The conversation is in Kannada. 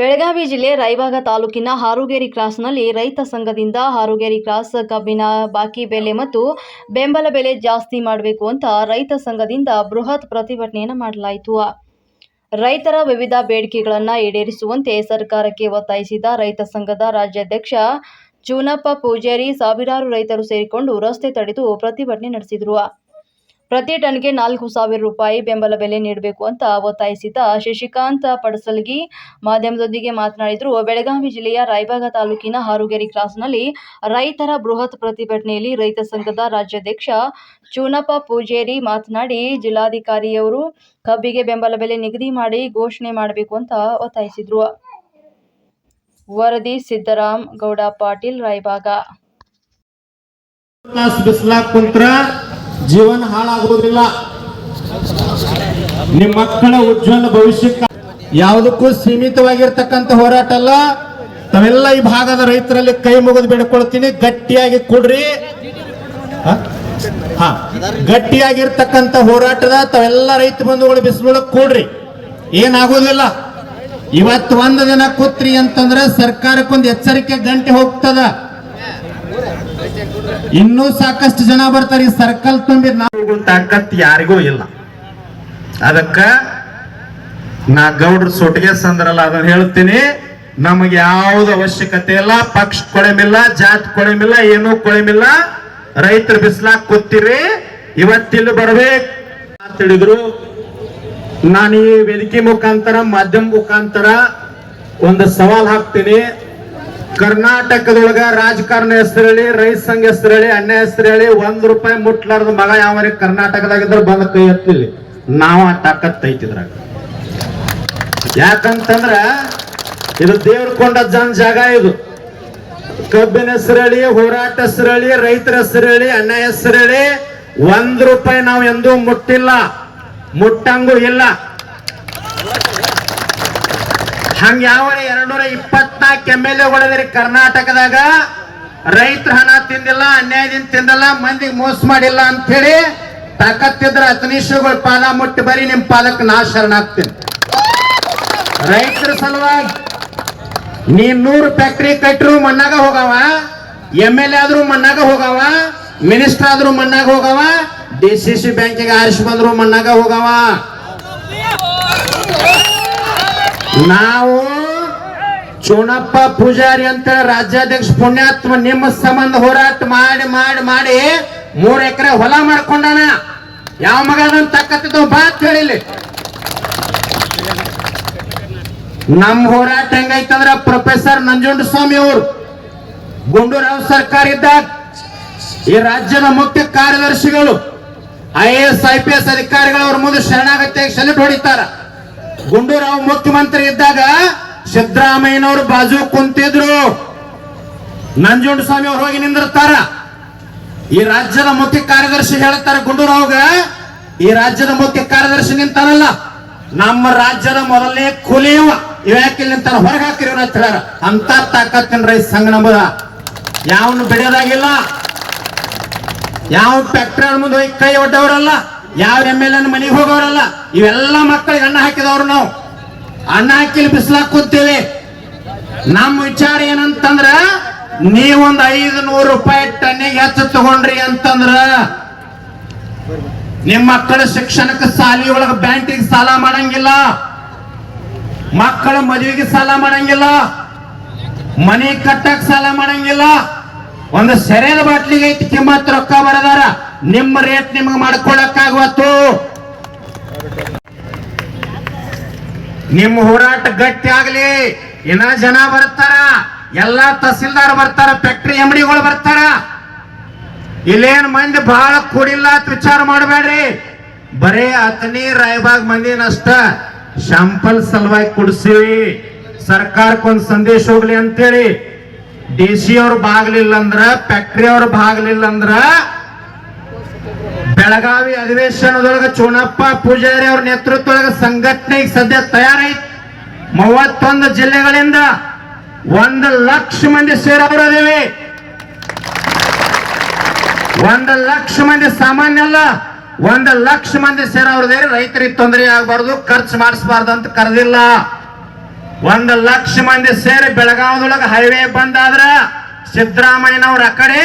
ಬೆಳಗಾವಿ ಜಿಲ್ಲೆ ರಾಯಭಾಗ ತಾಲೂಕಿನ ಹಾರುಗೇರಿ ಕ್ರಾಸ್ನಲ್ಲಿ ರೈತ ಸಂಘದಿಂದ ಹಾರುಗೇರಿ ಕ್ರಾಸ್ ಕಬ್ಬಿನ ಬಾಕಿ ಬೆಲೆ ಮತ್ತು ಬೆಂಬಲ ಬೆಲೆ ಜಾಸ್ತಿ ಮಾಡಬೇಕು ಅಂತ ರೈತ ಸಂಘದಿಂದ ಬೃಹತ್ ಪ್ರತಿಭಟನೆಯನ್ನು ಮಾಡಲಾಯಿತು. ರೈತರ ವಿವಿಧ ಬೇಡಿಕೆಗಳನ್ನು ಈಡೇರಿಸುವಂತೆ ಸರ್ಕಾರಕ್ಕೆ ಒತ್ತಾಯಿಸಿದ ರೈತ ಸಂಘದ ರಾಜ್ಯಾಧ್ಯಕ್ಷ ಚೂನಪ್ಪ ಪೂಜಾರಿ ಸಾವಿರಾರು ರೈತರು ಸೇರಿಕೊಂಡು ರಸ್ತೆ ತಡೆದು ಪ್ರತಿಭಟನೆ ನಡೆಸಿದರು. ಪ್ರತಿ ಟನ್ಗೆ ನಾಲ್ಕು ಸಾವಿರ ರೂಪಾಯಿ ಬೆಂಬಲ ಬೆಲೆ ನೀಡಬೇಕು ಅಂತ ಒತ್ತಾಯಿಸಿದ ಶಶಿಕಾಂತ್ ಪಡಸಲ್ಗಿ ಮಾಧ್ಯಮದೊಂದಿಗೆ ಮಾತನಾಡಿದರು, ಬೆಳಗಾವಿ ಜಿಲ್ಲೆಯ ರಾಯಬಾಗ ತಾಲೂಕಿನ ಹಾರುಗೇರಿ ಕ್ರಾಸ್ನಲ್ಲಿ ರೈತರ ಬೃಹತ್ ಪ್ರತಿಭಟನೆಯಲ್ಲಿ ರೈತ ಸಂಘದ ರಾಜ್ಯಾಧ್ಯಕ್ಷ ಚೂನಪ್ಪ ಪೂಜೇರಿ ಮಾತನಾಡಿ, ಜಿಲ್ಲಾಧಿಕಾರಿಯವರು ಕಬ್ಬಿಗೆ ಬೆಂಬಲ ಬೆಲೆ ನಿಗದಿ ಮಾಡಿ ಘೋಷಣೆ ಮಾಡಬೇಕು ಅಂತ ಒತ್ತಾಯಿಸಿದರು. ವರದಿ ಸಿದ್ದರಾಮ್ ಗೌಡ ಪಾಟೀಲ್, ರಾಯಬಾಗ. ಜೀವನ ಹಾಳಾಗುವುದಿಲ್ಲ ನಿಮ್ಮ ಮಕ್ಕಳ ಉಜ್ವಲ ಭವಿಷ್ಯಕ್ಕೆ ಯಾವುದಕ್ಕೂ ಸೀಮಿತವಾಗಿರ್ತಕ್ಕಂಥ ಹೋರಾಟ ಅಲ್ಲ. ತಾವೆಲ್ಲ ಈ ಭಾಗದ ರೈತರಲ್ಲಿ ಕೈ ಮುಗಿದು ಬೇಡ್ಕೊಳ್ತೀನಿ. ಗಟ್ಟಿಯಾಗಿ ಕೊಡ್ರಿ. ಹ? ಗಟ್ಟಿಯಾಗಿರ್ತಕ್ಕಂಥ ಹೋರಾಟದ ತಾವೆಲ್ಲ ರೈತ ಬಂಧುಗಳು ಬಿಸಿಲೊಳಗೆ ಕೊಡ್ರಿ. ಏನಾಗೋದಿಲ್ಲ. ಇವತ್ತು ಒಂದು ದಿನ ಕೂತ್ರಿ ಅಂತಂದ್ರೆ ಸರ್ಕಾರಕ್ಕೊಂದು ಎಚ್ಚರಿಕೆ ಗಂಟೆ ಹೋಗ್ತದ. ಇನ್ನೂ ಸಾಕಷ್ಟು ಜನ ಬರ್ತಾರೆ, ಈ ಸರ್ಕಲ್ ತುಂಬಿ ನಾವು ತಾಕತ್ ಯಾರಿಗೂ ಇಲ್ಲ. ಅದಕ್ಕ ನಾ ಗೌಡ್ರ ಸೊಟ್ಟಿಗೆ ಸಂದ್ರಲ್ಲ, ಅದನ್ನ ಹೇಳ್ತೀನಿ. ನಮಗೆ ಯಾವ್ದು ಅವಶ್ಯಕತೆ ಇಲ್ಲ, ಪಕ್ಷ ಕೊಳೆಮಿಲ್ಲ, ಜಾತಿ ಕೊಳೆಮಿಲ್ಲ, ಏನೂ ಕೊಳೆಮಿಲ್ಲ. ರೈತರು ಬಿಸ್ಲಾಕ್ ಕೂತಿರಿ ಇವತ್ತಿಲ್ಲಿ ಬರಬೇಕು. ಅಂತ ಹೇಳಿದ್ರು, ನಾನು ಈ ವೇದಿಕೆ ಮುಖಾಂತರ, ಮಾಧ್ಯಮ ಮುಖಾಂತರ ಒಂದು ಸವಾಲ್ ಹಾಕ್ತೀನಿ. ಕರ್ನಾಟಕದೊಳಗ ರಾಜಕಾರಣ ಹೆಸರು ಹೇಳಿ ರೈತ ಸಂಘ ಹೆಸರು ಹೇಳಿ ಅನ್ಯ ಹೆಸರು ಹೇಳಿ, ಒಂದ್ ರೂಪಾಯಿ ಮುಟ್ಲಾರ್ದ ಮಗ ಯಾವನಿಗೆ ಕರ್ನಾಟಕದಾಗಿದ್ರೆ ಬಂದ ಕೈ ಎತ್ತಿಲ್ಲ ನಾವ ತಾಕತ್ ಐತಿದ್ರಾಗ ಯಾಕಂತಂದ್ರ ಇದು ದೇವ್ರ ಕೊಂಡ ಜನ್ ಜಾಗ ಇದು. ಕಬ್ಬಿನ ಹೆಸರು ಹೇಳಿ, ಹೋರಾಟ ಹೆಸರು ಹೇಳಿ, ರೈತರ ಹೆಸರು ಹೇಳಿ ಅನ್ಯಾಯ ಹೆಸರು ಹೇಳಿ, ಒಂದ್ ರೂಪಾಯಿ ನಾವು ಎಂದೂ ಮುಟ್ಟಿಲ್ಲ. ಮುಟ್ಟಂಗೂ ಇಲ್ಲ. ಹಂಗ ಯಾವ ಎರಡ್ನೂರ ಇಪ್ಪತ್ನಾಲ್ಕು ಎಂ ಎಲ್ ಎ ಕರ್ನಾಟಕದಾಗ. ರೈತರ ಹಣ ತಿಂದಿಲ್ಲ, ಅನ್ಯಾಯದಿಂದ ತಿಂದಿಲ್ಲ, ಮಂದಿಗೆ ಮೋಸ ಮಾಡಿಲ್ಲ ಅಂತ ಹೇಳಿ ತಾಕತ್ತಿದ್ರ ಅತನೀಶಗಳ ಪಾದ ಮುಟ್ಟಿ ಬರೀ ನಿಮ್ ಪಾದಕ್ಕೆ ನಾ ಶರಣಾಗ್ತೀನಿ ರೈತರ ಸಲುವಾಗಿ ನೀ ನೂರು ಫ್ಯಾಕ್ಟ್ರಿ ಕಟ್ಟರು ಮಣ್ಣಾಗ ಹೋಗವ ಎಂ ಎಲ್ ಎ ಆದ್ರೂ ಮಣ್ಣಾಗ ಹೋಗವ ಮಿನಿಸ್ಟರ್ ಆದ್ರೂ ಮಣ್ಣಾಗ ಹೋಗವ ಡಿ ಸಿ ಸಿ ಬ್ಯಾಂಕಿಗೆ ಆರಿಸಿ ಬಂದ್ರು ಮಣ್ಣಾಗ ಹೋಗವ. ನಾವು ಚೋಣಪ್ಪ ಪೂಜಾರಿ ಅಂತ ರಾಜ್ಯಾಧ್ಯಕ್ಷ ಪುಣ್ಯಾತ್ಮ ನಿಮ್ಮ ಸಂಬಂಧ ಹೋರಾಟ ಮಾಡಿ ಮಾಡಿ ಮಾಡಿ ಮೂರ್ ಎಕರೆ ಹೊಲ ಮಾಡ್ಕೊಂಡಾನ. ಯಾವ ಮಗ ಅದನ್ನ ತಕ್ಕತ್ತಿದ್ದವ ಬಾತ್ ಹೇಳಿಲಿ ನಮ್ ಹೋರಾಟ ಹೆಂಗೈತಂದ್ರ ಪ್ರೊಫೆಸರ್ ನಂಜುಂಡ ಸ್ವಾಮಿ ಅವರು. ಗುಂಡೂರಾವ್ ಸರ್ಕಾರ ಇದ್ದಾಗ ಈ ರಾಜ್ಯದ ಮುಖ್ಯ ಕಾರ್ಯದರ್ಶಿಗಳು I S I P S ಅಧಿಕಾರಿಗಳು ಅವ್ರ ಮುಂದೆ ಶರಣಾಗತಿಯಾಗಿ ಸೆಲ್ಯೂಟ್ ಹೊಡಿತಾರ. ಗುಂಡೂರಾವ್ ಮುಖ್ಯಮಂತ್ರಿ ಇದ್ದಾಗ ಸಿದ್ದರಾಮಯ್ಯನವರು ಬಾಜು ಕುಂತಿದ್ರು. ನಂಜುಂಡ ಸ್ವಾಮಿ ಅವ್ರು ಹೋಗಿ ನಿಂದಿರ್ತಾರ. ಈ ರಾಜ್ಯದ ಮುಖ್ಯ ಕಾರ್ಯದರ್ಶಿ ಹೇಳ್ತಾರೆ ಗುಂಡೂರಾವ್ಗ, ಈ ರಾಜ್ಯದ ಮುಖ್ಯ ಕಾರ್ಯದರ್ಶಿ ನಿಂತಾನಲ್ಲ, ನಮ್ಮ ರಾಜ್ಯದ ಮೊದಲನೇ ಕುಲಿಯುವ ಇವ್ಯಾಕೆ ನಿಂತಾನ? ಹೊರಗೆ ಹಾಕಿರಿ ಅಂತ ಹೇಳ್ಯಾರ. ಅಂತ ತಾಕತ್ತಿನ ರೈತ ಸಂಘ ನಂಬುದ ಯಾವನು ಬಿಡೋದಾಗಿಲ್ಲ ಯಾವ ಫ್ಯಾಕ್ಟ್ರಿ ಮುಂದೆ ಹೋಗಿ ಕೈ ಒಡ್ಡವರಲ್ಲ. ಯಾವ ಎಂ ಎಲ್ ಎನ್ ಮನೆಗೆ ಹೋಗೋರಲ್ಲ? ಇವೆಲ್ಲ ಮಕ್ಕಳಿಗೆ ಅನ್ನ ಹಾಕಿದವ್ರು ನಾವು. ಅನ್ನ ಹಾಕಿ ಬಿಸಿಲಾಕ್ ಕೂತೀವಿ. ನಮ್ಮ ವಿಚಾರ ಏನಂತಂದ್ರ, ನೀವೊಂದು ಐದು ನೂರು ರೂಪಾಯಿ ಟನ್ನಿಗೆ ಹೆಚ್ಚು ತಗೊಂಡ್ರಿ ಅಂತಂದ್ರ ನಿಮ್ಮ ಮಕ್ಕಳ ಶಿಕ್ಷಣಕ್ಕೆ ಸಾಲಿ ಒಳಗೆ ಬ್ಯಾಂಕಿಗೆ ಸಾಲ ಮಾಡಂಗಿಲ್ಲ. ಮಕ್ಕಳ ಮದುವೆಗೆ ಸಾಲ ಮಾಡಂಗಿಲ್ಲ. ಮನೆ ಕಟ್ಟಕ್ ಸಾಲ ಮಾಡಂಗಿಲ್ಲ. ಒಂದು ಸೆರೆದ ಬಾಟ್ಲಿಗೆ ಐತಿ, ಕಿಮ್ಮತ್ ರೊಕ್ಕ ಬರದಾರ. ನಿಮ್ಮ ರೇಟ್ ನಿಮ್ಗೆ ಮಾಡ್ಕೊಳಕ್ಕಾಗವತ್ತು. ನಿಮ್ಮ ಹೋರಾಟ ಗಟ್ಟಿ ಆಗ್ಲಿ. ಇನ್ನ ಜನ ಬರ್ತಾರ, ಎಲ್ಲಾ ತಹಸೀಲ್ದಾರ್ ಬರ್ತಾರ ಫ್ಯಾಕ್ಟ್ರಿ ಎಮ್ಡಿಗಳು ಬರ್ತಾರ. ಇಲ್ಲೇನ್ ಮಂದಿ ಬಹಳ ಕುಡಿಲ್ಲ ಅಂತ ವಿಚಾರ ಮಾಡಬೇಡ್ರಿ. ಬರೇ ಅತನಿ ರಾಯಬಾಗ್ ಮಂದಿನಷ್ಟ ಶಾಂಪಲ್ ಸಲುವಾಗಿ ಕುಡಿಸಿವಿ. ಸರ್ಕಾರಕ್ಕೊಂದು ಸಂದೇಶ ಹೋಗ್ಲಿ ಅಂತೇಳಿ. ಡಿ ಸಿ ಅವ್ರು ಬಾಗ್ಲಿಲ್ಲ ಅಂದ್ರ ಫ್ಯಾಕ್ಟ್ರಿ ಅವ್ರು ಬಾಗ್ಲಿಲ್ಲ ಅಂದ್ರ ಬೆಳಗಾವಿ ಅಧಿವೇಶನದೊಳಗ ಚುನಪ್ಪ ಪೂಜಾರಿ ಅವ್ರ ನೇತೃತ್ವದೊಳಗ ಸಂಘಟನೆ ಸದ್ಯ ತಯಾರೈತ್ ಮೂವತ್ತೊಂದು ಜಿಲ್ಲೆಗಳಿಂದ ಒಂದು ಲಕ್ಷ ಮಂದಿ ಸೇರವ್ರದೇವಿ. ಒಂದು ಲಕ್ಷ ಮಂದಿ ಸಾಮಾನ್ಯ ಅಲ್ಲ, ಒಂದು ಲಕ್ಷ ಮಂದಿ ಸೇರವ್ರದೇ ರೈತರಿಗೆ ತೊಂದರೆ ಆಗಬಾರ್ದು, ಖರ್ಚು ಮಾಡಿಸಬಾರ್ದು ಅಂತ ಕರೆದಿಲ್ಲ. ಒಂದು ಲಕ್ಷ ಮಂದಿ ಸೇರಿ ಬೆಳಗಾವದೊಳಗ ಹೈವೇ ಬಂದಾದ್ರ ಸಿದ್ದರಾಮಯ್ಯನವ್ರ ಆ ಕಡೆ